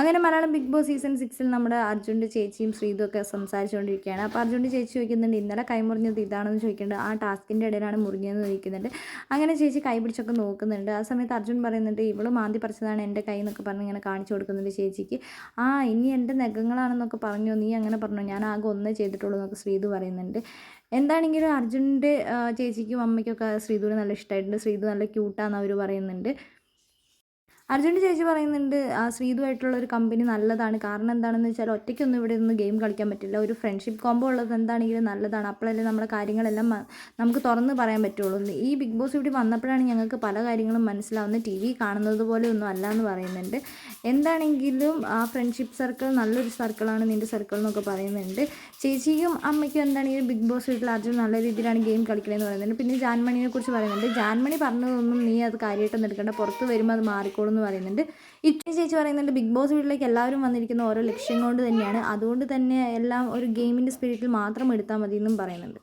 അങ്ങനെ Malayalam big boss season സിക്സിൽ നമ്മുടെ അർജുന്റെ ചേച്ചിയും ശ്രീതും ഒക്കെ സംസാരിച്ചുകൊണ്ടിരിക്കുകയാണ്. അപ്പോൾ അർജുന്റെ ചേച്ചി ചോദിക്കുന്നുണ്ട് ഇന്നലെ കൈ മുറിഞ്ഞത് ഇതാണെന്ന് ചോദിക്കുന്നുണ്ട്. ആ ടാസ്കിന്റെ ഇടയിലാണ് മുറിഞ്ഞതെന്ന് ചോദിക്കുന്നുണ്ട്. അങ്ങനെ ചേച്ചി കൈ പിടിച്ചൊക്കെ നോക്കുന്നുണ്ട്. ആ സമയത്ത് അർജുൻ പറയുന്നുണ്ട് ഇവൾ മാന്തി പറിച്ചതാണ് എന്റെ കൈ എന്നൊക്കെ പറഞ്ഞ് ഇങ്ങനെ കാണിച്ചു കൊടുക്കുന്നുണ്ട് ചേച്ചിക്ക്. ആ ഇനി എന്റെ നഖങ്ങളാണെന്നൊക്കെ പറഞ്ഞു? നീ അങ്ങനെ പറഞ്ഞു? ഞാൻ ആകെ ഒന്നേ ചെയ്തിട്ടുള്ളൂ എന്നൊക്കെ ശ്രീതു പറയുന്നുണ്ട്. എന്താണെങ്കിലും അർജുന്റെ ചേച്ചിക്കും അമ്മയ്ക്കൊക്കെ ശ്രീതുവിനെ നല്ല ഇഷ്ടമായിട്ടുണ്ട്. ശ്രീതു നല്ല ക്യൂട്ടാണെന്ന് അവർ പറയുന്നുണ്ട്. അർജുന്റെ ചേച്ചി പറയുന്നുണ്ട് ആ ശ്രീതുമായിട്ടുള്ള ഒരു കമ്പനി നല്ലതാണ്. കാരണം എന്താണെന്ന് വെച്ചാൽ ഒറ്റയ്ക്കൊന്നും ഇവിടെ നിന്ന് ഗെയിം കളിക്കാൻ പറ്റില്ല. ഒരു ഫ്രണ്ട്ഷിപ്പ് കോംബോ ഉള്ളത് എന്താണെങ്കിലും നല്ലതാണ്. അപ്പോഴല്ലേ നമ്മുടെ കാര്യങ്ങളെല്ലാം നമുക്ക് തുറന്ന് പറയാൻ പറ്റുള്ളൂ. ഈ ബിഗ് ബോസ് ഇവിടെ വന്നപ്പോഴാണ് ഞങ്ങൾക്ക് പല കാര്യങ്ങളും മനസ്സിലാവുന്നത്. ടി വി കാണുന്നത് പോലെ ഒന്നും അല്ല എന്ന് പറയുന്നുണ്ട്. എന്താണെങ്കിലും ആ ഫ്രണ്ട്ഷിപ്പ് സർക്കിൾ നല്ലൊരു സർക്കിളാണ് നിന്റെ സർക്കിൾ എന്നൊക്കെ പറയുന്നുണ്ട്. ചേച്ചിയും അമ്മയ്ക്കും എന്താണെങ്കിലും ബിഗ് ബോസ് വീട്ടിൽ അർജുൻ നല്ല രീതിയിലാണ് ഗെയിം കളിക്കണമെന്ന് പറയുന്നുണ്ട്. പിന്നെ ജാൻമണിയെ കുറിച്ച് പറയുന്നുണ്ട്. ജാൻമണി പറഞ്ഞതൊന്നും നീ അത് കാര്യമായിട്ടൊന്നും എടുക്കേണ്ട പുറത്ത് വരുമ്പോൾ അത് മാറിക്കോളും പറയുന്നുണ്ട്. ഇറ്റി ചേച്ചി പറയുന്നുണ്ട് ബിഗ് ബോസ് വീട്ടിലേക്ക് എല്ലാവരും വന്നിരിക്കുന്ന ഓരോ ലക്ഷ്യം കൊണ്ട് തന്നെയാണ്. അതുകൊണ്ട് തന്നെ എല്ലാം ഒരു ഗെയിമിന്റെ സ്പിരിറ്റിൽ മാത്രം എടുത്താൽ മതി എന്നും പറയുന്നുണ്ട്.